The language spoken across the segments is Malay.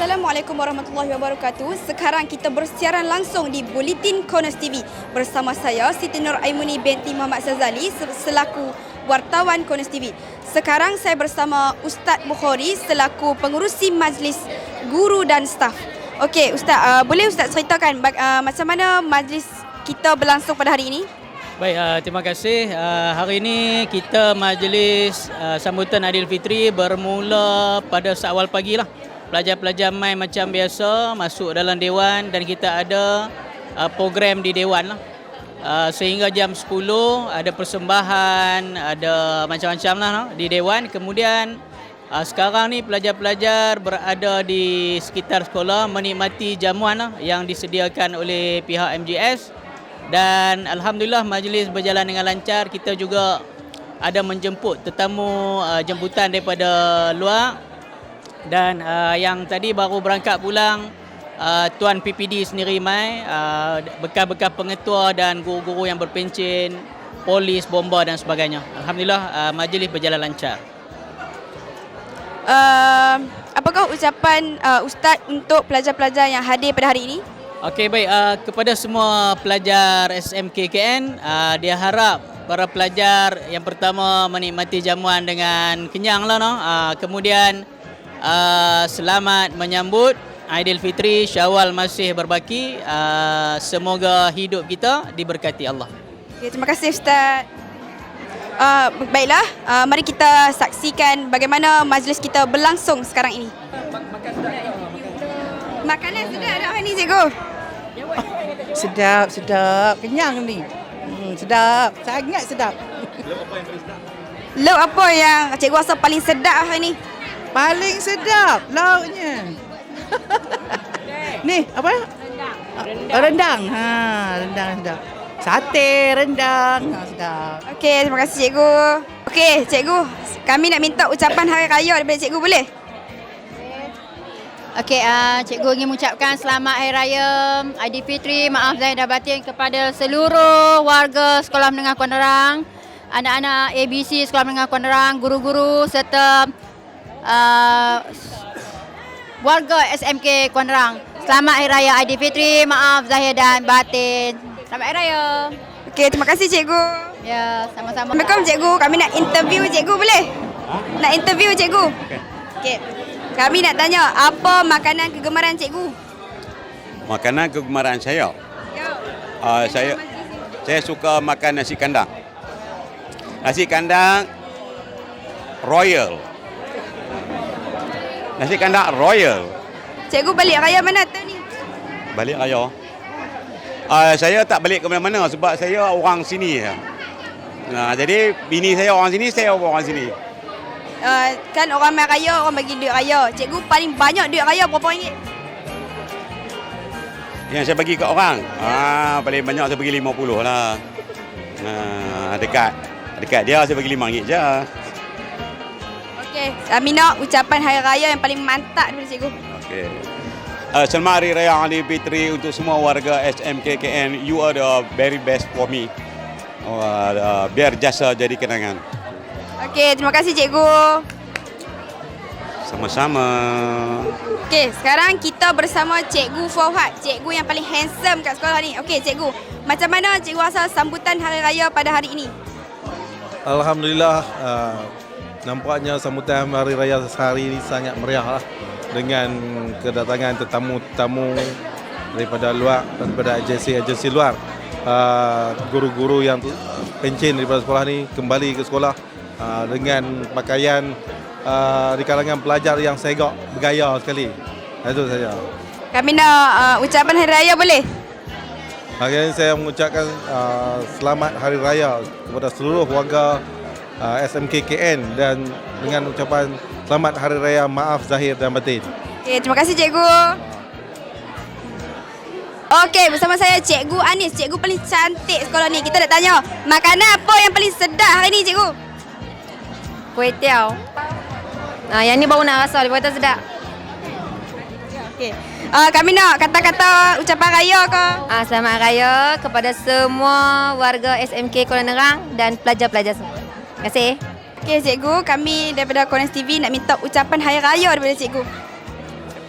Assalamualaikum warahmatullahi wabarakatuh. Sekarang kita bersiaran langsung di Bulletin Corners TV bersama saya Siti Nur Aimuni binti Muhammad Sazali selaku wartawan Corners TV. Sekarang saya bersama Ustaz Bukhari selaku pengurusi majlis guru dan staf. Okey, Ustaz, uh, boleh Ustaz ceritakan uh, macam mana majlis kita berlangsung pada hari ini? Baik, uh, terima kasih. Uh, hari ini kita majlis uh, sambutan Aidilfitri bermula pada seawal pagi lah pelajar-pelajar main macam biasa masuk dalam dewan dan kita ada uh, program di dewan lah. Uh, sehingga jam 10 ada persembahan, ada macam-macam lah no, di dewan. Kemudian uh, sekarang ni pelajar-pelajar berada di sekitar sekolah menikmati jamuan lah yang disediakan oleh pihak MGS. Dan Alhamdulillah majlis berjalan dengan lancar. Kita juga ada menjemput tetamu uh, jemputan daripada luar dan uh, yang tadi baru berangkat pulang uh, Tuan PPD sendiri mai uh, bekas-bekas pengetua dan guru-guru yang berpencin polis, bomba dan sebagainya. Alhamdulillah uh, majlis berjalan lancar. Uh, apakah ucapan uh, Ustaz untuk pelajar-pelajar yang hadir pada hari ini? Okey baik uh, kepada semua pelajar SMKKN uh, dia harap para pelajar yang pertama menikmati jamuan dengan kenyang lah no. Uh, kemudian uh, selamat menyambut Aidilfitri Syawal masih berbaki. Uh, semoga hidup kita diberkati Allah. Okay, terima kasih Ustaz. Uh, baiklah, uh, mari kita saksikan bagaimana majlis kita berlangsung sekarang ini. Makanan sudah ada hari ni cikgu. Sedap, sedap. Kenyang ni. Hmm, sedap. Sangat sedap. Lauk apa yang cikgu rasa paling sedap hari ni? Paling sedap lauknya. ni apa? Rendang. Rendang. rendang. Ha, rendang sedap. Sate, rendang. Ha, sedap. Okey, terima kasih cikgu. Okey, cikgu. Kami nak minta ucapan hari raya daripada cikgu boleh? Okey, uh, cikgu ingin mengucapkan selamat Hari Raya Aidilfitri, maaf zahir dan batin kepada seluruh warga Sekolah Menengah Kuan Nerang, anak-anak ABC Sekolah Menengah Kuan Nerang, guru-guru serta uh, warga SMK Kuan Nerang. Selamat Hari Raya Aidilfitri. Maaf zahir dan batin. Selamat Hari Raya. Okey, terima kasih cikgu. Ya, sama-sama. Assalamualaikum cikgu. Kami nak interview cikgu boleh? Nak interview cikgu. Okey. Okay. Kami nak tanya apa makanan kegemaran cikgu? Makanan kegemaran saya. Ya. Uh, saya saya suka makan nasi kandang. Nasi kandang royal. Nasi kandang royal. Cikgu balik raya mana tahun ni? Balik raya. Uh, saya tak balik ke mana-mana sebab saya orang sini. Nah, jadi bini saya orang sini, saya orang sini. Uh, kan orang main raya, orang bagi duit raya. Cikgu paling banyak duit raya berapa ringgit? Yang saya bagi ke orang? Ah, paling banyak saya bagi 50 lah. Ah, dekat dekat dia saya bagi 5 ringgit je. Okey, kami nak ucapan hari raya yang paling mantap daripada cikgu. Okey. Uh, selamat Hari Raya Aidilfitri untuk semua warga SMKKN. You are the very best for me. Uh, uh, biar jasa jadi kenangan. Okey, terima kasih cikgu. Sama-sama. Okey, sekarang kita bersama Cikgu Fauhad, cikgu yang paling handsome kat sekolah ni. Okey, cikgu, macam mana cikgu rasa sambutan hari raya pada hari ini? Alhamdulillah, uh, nampaknya sambutan hari raya hari ini sangat meriah lah dengan kedatangan tetamu-tetamu daripada luar daripada agensi-agensi luar. Uh, guru-guru yang pencin daripada sekolah ni kembali ke sekolah uh, dengan pakaian uh, di kalangan pelajar yang segak bergaya sekali. Itu saja. Kami nak uh, ucapan hari raya boleh? Hari ini saya mengucapkan uh, selamat hari raya kepada seluruh warga uh, SMKKN dan dengan ucapan selamat hari raya maaf zahir dan batin. Okey, terima kasih cikgu. Okey, bersama saya Cikgu Anis, cikgu paling cantik sekolah ni. Kita nak tanya, makanan apa yang paling sedap hari ni cikgu? Kuih tiaw. Nah, yang ni baru nak rasa, dia kata sedap. Okey. Uh, kami nak kata-kata ucapan raya ke? Ah, selamat raya kepada semua warga SMK Kuala Nerang dan pelajar-pelajar semua. Terima kasih. Okey, cikgu, kami daripada Konas TV nak minta ucapan hari raya daripada cikgu.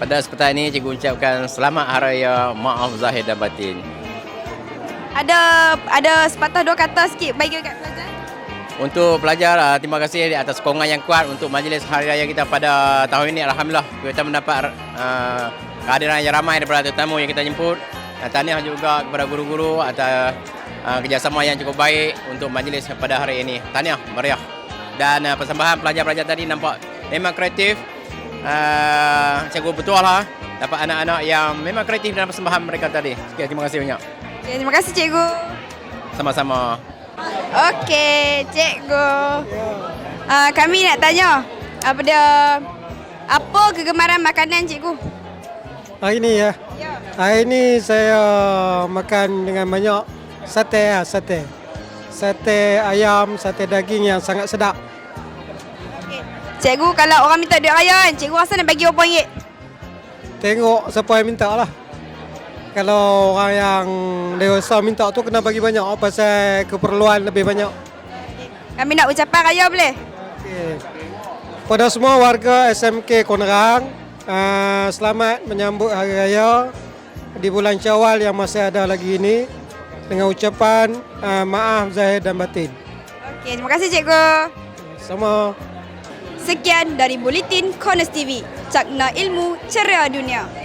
pada kesempatan ini cikgu ucapkan selamat Hari Raya Maaf Zahir dan Batin. Ada ada sepatah dua kata sikit bagi kat pelajar. Untuk pelajar, uh, terima kasih di atas sokongan yang kuat untuk majlis Hari Raya kita pada tahun ini. Alhamdulillah kita mendapat uh, kehadiran yang ramai daripada tetamu yang kita jemput. Uh, tahniah juga kepada guru-guru atas uh, kerjasama yang cukup baik untuk majlis pada hari ini. Tahniah, meriah. Dan uh, persembahan pelajar-pelajar tadi nampak memang kreatif. Uh, cikgu betul lah dapat anak-anak yang memang kreatif dalam persembahan mereka tadi. Sekian, terima kasih banyak. Okay, terima kasih cikgu. Sama-sama. Okey, cikgu. Uh, kami nak tanya apa apa kegemaran makanan cikgu? Hari ni ya. Ya. Hari ni saya makan dengan banyak sate ya, sate. Sate ayam, sate daging yang sangat sedap. Okay. Cikgu kalau orang minta duit raya kan, cikgu rasa nak bagi berapa ringgit? Tengok siapa yang minta lah. Kalau orang yang dewasa minta tu kena bagi banyak oh, pasal keperluan lebih banyak. Kami nak ucapan raya boleh? Okey. Pada semua warga SMK Konerang, uh, selamat menyambut Hari Raya di bulan Syawal yang masih ada lagi ini dengan ucapan uh, maaf zahir dan batin. Okey, terima kasih cikgu. Sama. Sekian dari Buletin Konas TV. Cakna ilmu, ceria dunia.